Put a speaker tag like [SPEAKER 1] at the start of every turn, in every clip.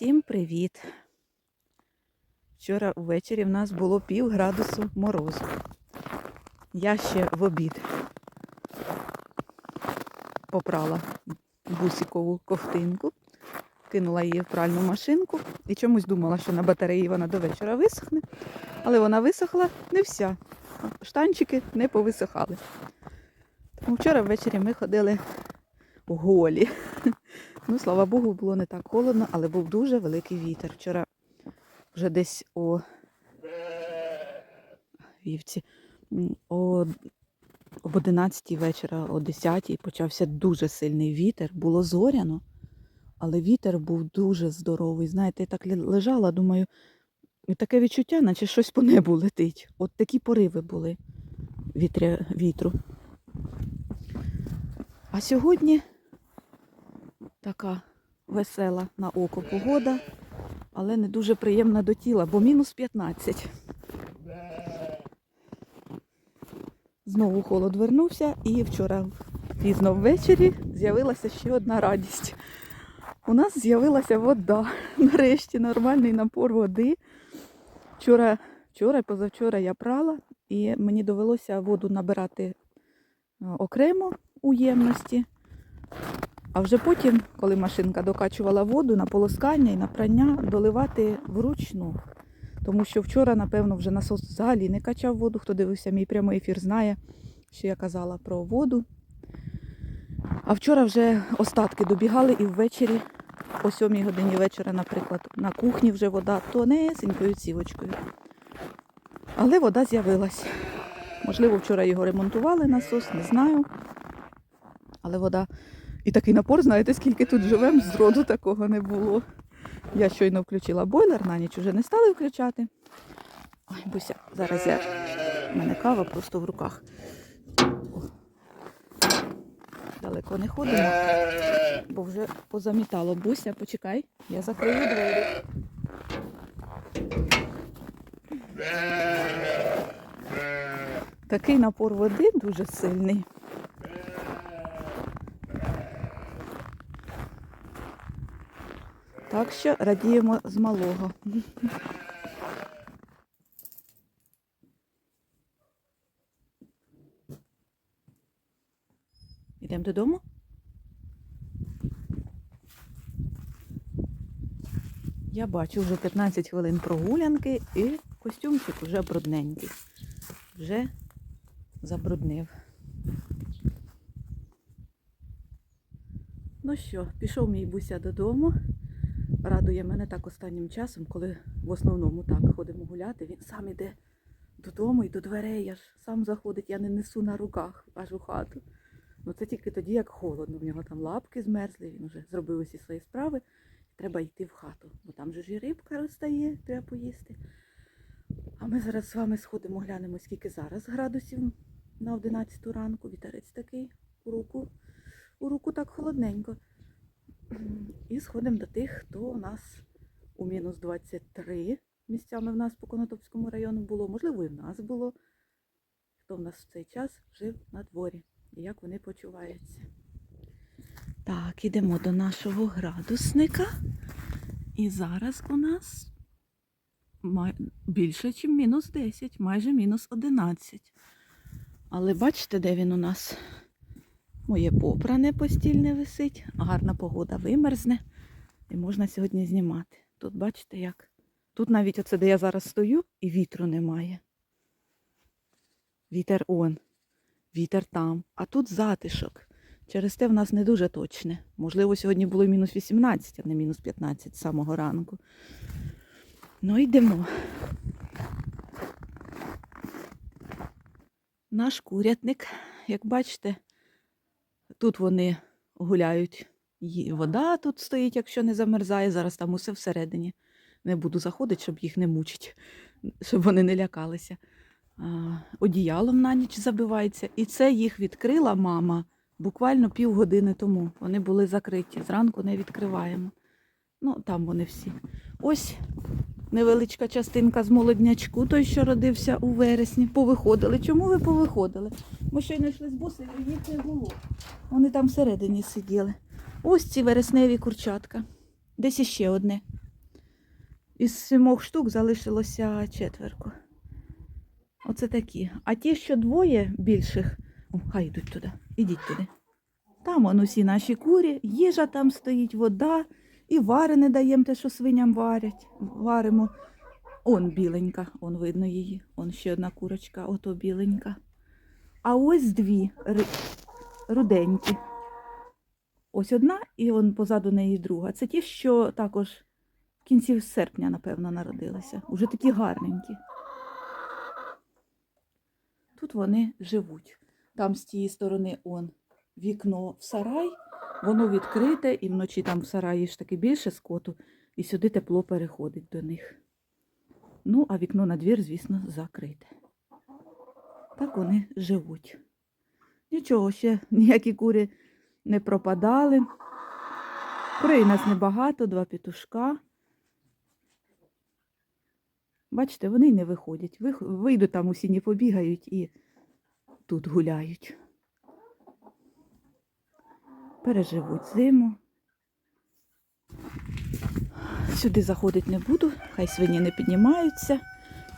[SPEAKER 1] Усім привіт! Вчора ввечері в нас було пів градусу морозу. Я ще в обід попрала бусікову ковтинку, кинула її в пральну машинку і чомусь думала, що на батареї вона до вечора висохне, але вона висохла не вся. Штанчики не повисихали. Тому вчора ввечері ми ходили голі. Ну, слава Богу, було не так холодно, але був дуже великий вітер. Вчора вже десь о вівці, о, об 11 вечора, о 10 почався дуже сильний вітер. Було зоряно, але вітер був дуже здоровий. Знаєте, я так лежала, думаю, таке відчуття, наче щось по небу летить. От такі пориви були вітря, вітру. А сьогодні така весела на око погода, але не дуже приємна до тіла, бо мінус 15. Знову холод вернувся і вчора пізно ввечері з'явилася ще одна радість. У нас з'явилася вода. Нарешті нормальний напор води. Вчора, вчора позавчора я прала, і мені довелося воду набирати е, окремо у ємності. А вже потім, коли машинка докачувала воду на полоскання і на прання, доливати вручну. Тому що вчора, напевно, вже насос взагалі не качав воду. Хто дивився мій прямий ефір, знає, що я казала про воду. А вчора вже остатки добігали і ввечері, о 7 годині вечора, наприклад, на кухні вже вода тонесенькою цівочкою. Але вода з'явилась. Можливо, вчора його ремонтували насос, не знаю. Але вода і такий напор, знаєте, скільки тут живемо, зроду такого не було. Я щойно включила бойлер, на ніч вже не стали включати. Ой, буся, зараз я. У мене кава просто в руках. О. Далеко не ходимо, бо вже позамітало. Буся, почекай, я закрию двері. Такий напор води дуже сильний. Так що радіємо з малого. Йдемо додому? Я бачу вже 15 хвилин прогулянки і костюмчик вже брудненький. Вже забруднив. Ну що, пішов мій буся додому. Радує мене так останнім часом, коли в основному так ходимо гуляти. Він сам іде додому і до дверей, аж сам заходить, я не несу на руках аж у хату. Ну це тільки тоді, як холодно. В нього там лапки змерзли, він вже зробив усі свої справи. Треба йти в хату, бо там же ж і рибка розстає, треба поїсти. А ми зараз з вами сходимо, глянемо, скільки зараз градусів на 11 ранку. Вітерець такий у руку. У руку так холодненько. І сходимо до тих, хто у нас у мінус 23 місцями в нас по Конотопському району було, можливо, і в нас було. Хто в нас в цей час жив на дворі і як вони почуваються. Так, ідемо до нашого градусника. І зараз у нас більше, ніж мінус 10, майже мінус 11. Але бачите, де він у нас? Моє попране постільне висить, гарна погода вимерзне. І можна сьогодні знімати. Тут бачите як? Тут навіть оце, де я зараз стою, і вітру немає. Вітер он, вітер там, а тут затишок. Через те в нас не дуже точне. Можливо, сьогодні було мінус 18, а не мінус 15 з самого ранку. Ну йдемо. Наш курятник, як бачите, Тут вони гуляють. Вода тут стоїть, якщо не замерзає. Зараз там усе всередині. Не буду заходити, щоб їх не мучити, щоб вони не лякалися. Одіялом на ніч забивається. І це їх відкрила мама буквально півгодини тому. Вони були закриті. Зранку не відкриваємо. Ну, там вони всі. Ось невеличка частинка з молоднячку, той, що родився у вересні. Повиходили. Чому ви повиходили? Ми щойно йшли з бусею, їх не було. Вони там всередині сиділи. Ось ці вересневі курчатка. Десь іще одне. Із сімох штук залишилося четверко. Оце такі. А ті, що двоє більших, О, хай йдуть туди. Ідіть туди. Там он усі наші курі, їжа там стоїть, вода, і варене даємо те, що свиням варять. Варимо. Он біленька, он видно її. Он ще одна курочка, ото біленька. А ось дві руденькі. Ось одна, і он позаду неї друга. Це ті, що також в кінці серпня, напевно, народилися. Уже такі гарненькі. Тут вони живуть. Там з тієї сторони он вікно в сарай, воно відкрите, і вночі там в сараї ж таки більше скоту, і сюди тепло переходить до них. Ну, а вікно на двір, звісно, закрите. Так вони живуть. Нічого, ще ніякі кури не пропадали. Курей нас небагато, два петушка. Бачите, вони не виходять. Вийдуть там усі не побігають і тут гуляють. Переживуть зиму. Сюди заходити не буду, хай свині не піднімаються.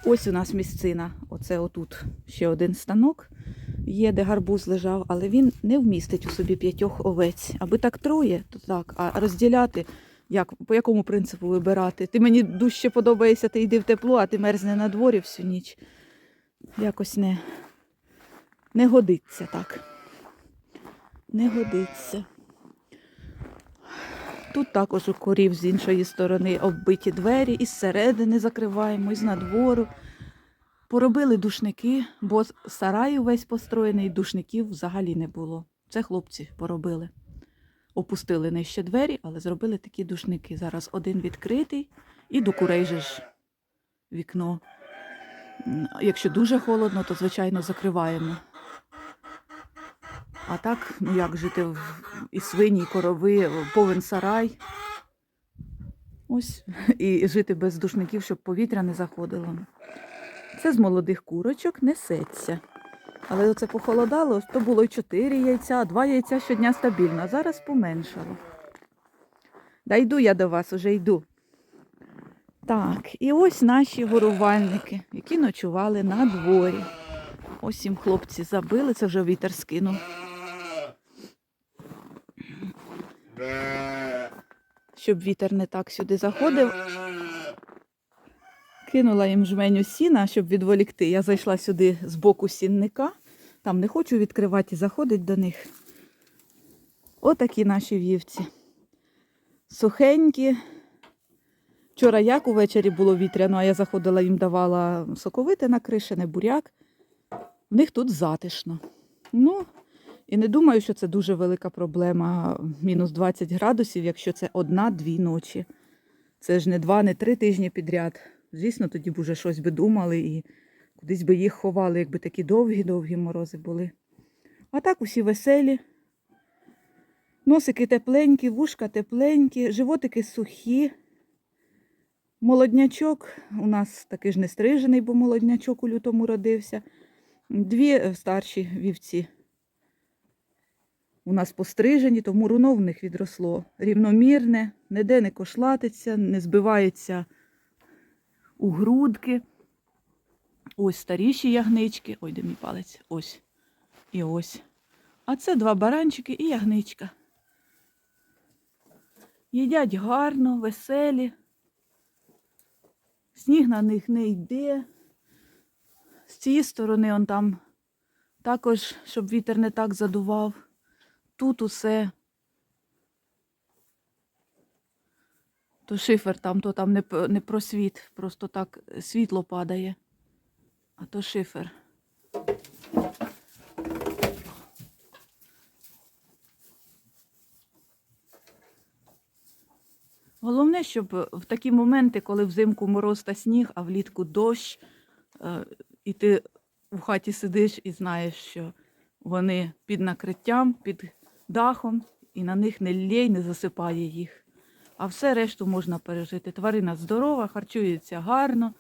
[SPEAKER 1] Ось у нас місцина, оце отут ще один станок є, де гарбуз лежав, але він не вмістить у собі п'ятьох овець. Аби так троє, то так, а розділяти, як, по якому принципу вибирати? Ти мені дужче подобаєшся, ти йди в тепло, а ти мерзне на дворі всю ніч. Якось не, не годиться так. Не годиться. Тут також у корів з іншої сторони оббиті двері, і зсередини закриваємо, і з надвору. Поробили душники, бо сарай увесь построєний, душників взагалі не було. Це хлопці поробили. Опустили нижче двері, але зробили такі душники. Зараз один відкритий і до курей же ж вікно. Якщо дуже холодно, то звичайно закриваємо. А так, ну як жити в і свині, і корови, повен сарай. Ось, і жити без душників, щоб повітря не заходило. Це з молодих курочок несеться. Але оце похолодало, то було й 4 яйця, а 2 яйця щодня стабільно, а зараз поменшало. Да йду я до вас, уже йду. Так, і ось наші горувальники, які ночували на дворі. Ось їм хлопці забили, це вже вітер скинув. Щоб вітер не так сюди заходив. Кинула їм жменю сіна, щоб відволікти. Я зайшла сюди з боку сінника. Там не хочу відкривати, і заходить до них. Отакі наші вівці. Сухенькі. Вчора як увечері було вітряно, а я заходила, їм давала соковите на криші, не буряк. В них тут затишно. Ну, і не думаю, що це дуже велика проблема. Мінус 20 градусів, якщо це одна-дві ночі. Це ж не два, не три тижні підряд. Звісно, тоді б уже щось би думали і кудись би їх ховали, якби такі довгі-довгі морози були. А так усі веселі. Носики тепленькі, вушка тепленькі, животики сухі. Молоднячок у нас такий ж не стрижений, бо молоднячок у лютому родився. Дві старші вівці у нас пострижені, тому руно в них відросло рівномірне, ніде не кошлатиться, не збивається у грудки. Ось старіші ягнички. Ой, де мій палець. Ось. І ось. А це два баранчики і ягничка. Їдять гарно, веселі. Сніг на них не йде. З цієї сторони он там також, щоб вітер не так задував. Тут усе. То шифер там, то там не, не просвіт, просто так світло падає. А то шифер. Головне, щоб в такі моменти, коли взимку мороз та сніг, а влітку дощ, е, і ти в хаті сидиш і знаєш, що вони під накриттям, під дахом, і на них не лє, не засипає їх. А все решту можна пережити. Тварина здорова, харчується гарно,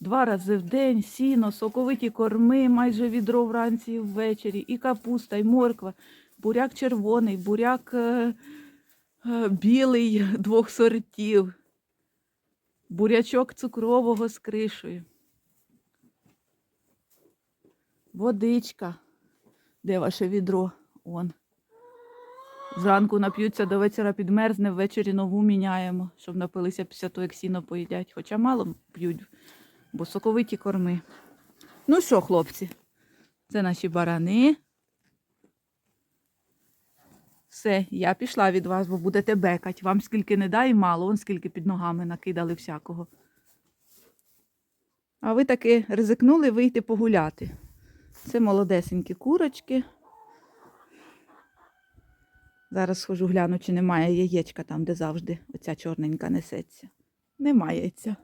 [SPEAKER 1] два рази в день, сіно, соковиті корми, майже відро вранці і ввечері, і капуста, і морква, буряк червоний, буряк е, е, білий двох сортів. бурячок цукрового з кришею. Водичка. Де ваше відро? Он. Зранку нап'ються, до вечора підмерзне, ввечері нову міняємо, щоб напилися після того, як сіно поїдять. Хоча мало п'ють, бо соковиті корми. Ну що, хлопці, це наші барани. Все, я пішла від вас, бо будете бекать. Вам скільки не дай мало, он скільки під ногами накидали всякого. А ви таки ризикнули вийти погуляти. Це молодесенькі курочки. Зараз схожу гляну, чи немає яєчка там, де завжди оця чорненька несеться. Немає яйця.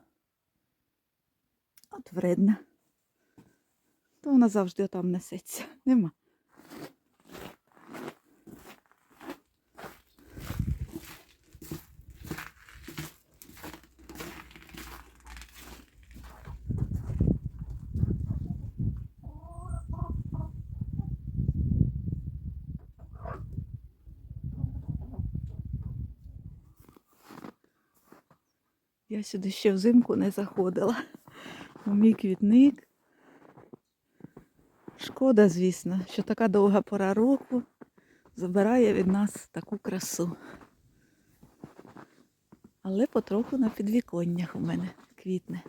[SPEAKER 1] От вредна. То вона завжди там несеться. Нема. Я сюди ще взимку не заходила. У мій квітник. Шкода, звісно, що така довга пора року забирає від нас таку красу. Але потроху на підвіконнях у мене квітне.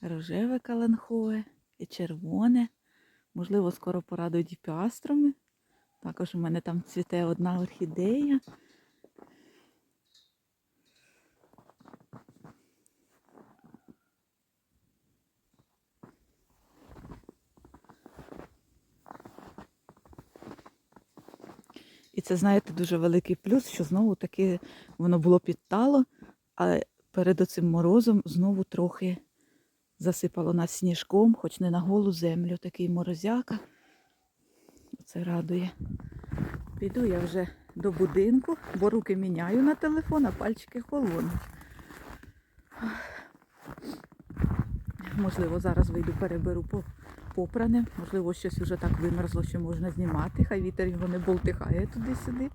[SPEAKER 1] Рожеве каланхове і червоне. Можливо, скоро порадують і піастрами. Також у мене там цвіте одна орхідея. Це, знаєте, дуже великий плюс, що знову таки воно було підтало, а перед оцим морозом знову трохи засипало нас сніжком, хоч не на голу землю, такий морозяка. Це радує. Піду я вже до будинку, бо руки міняю на телефон, а пальчики холодні. Можливо, зараз вийду, переберу по попране. Можливо, щось вже так вимерзло, що можна знімати. Хай вітер його не болтихає туди-сюди.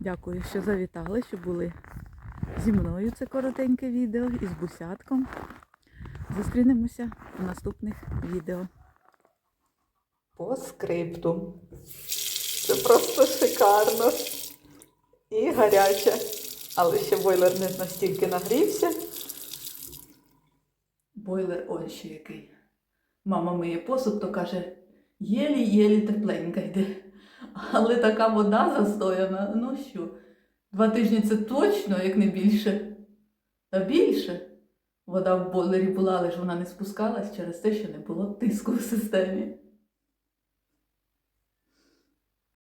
[SPEAKER 1] Дякую, що завітали, що були зі мною. Це коротеньке відео і з бусятком. Зустрінемося в наступних відео. По скрипту. Це просто шикарно і гаряче. Але ще бойлер не настільки нагрівся. Бойлер ось ще який. Мама миє посуд, то каже, єлі-єлі тепленька йде. Але така вода застояна, ну що, два тижні це точно, як не більше. Та більше. Вода в бойлері була, але ж вона не спускалась через те, що не було тиску в системі.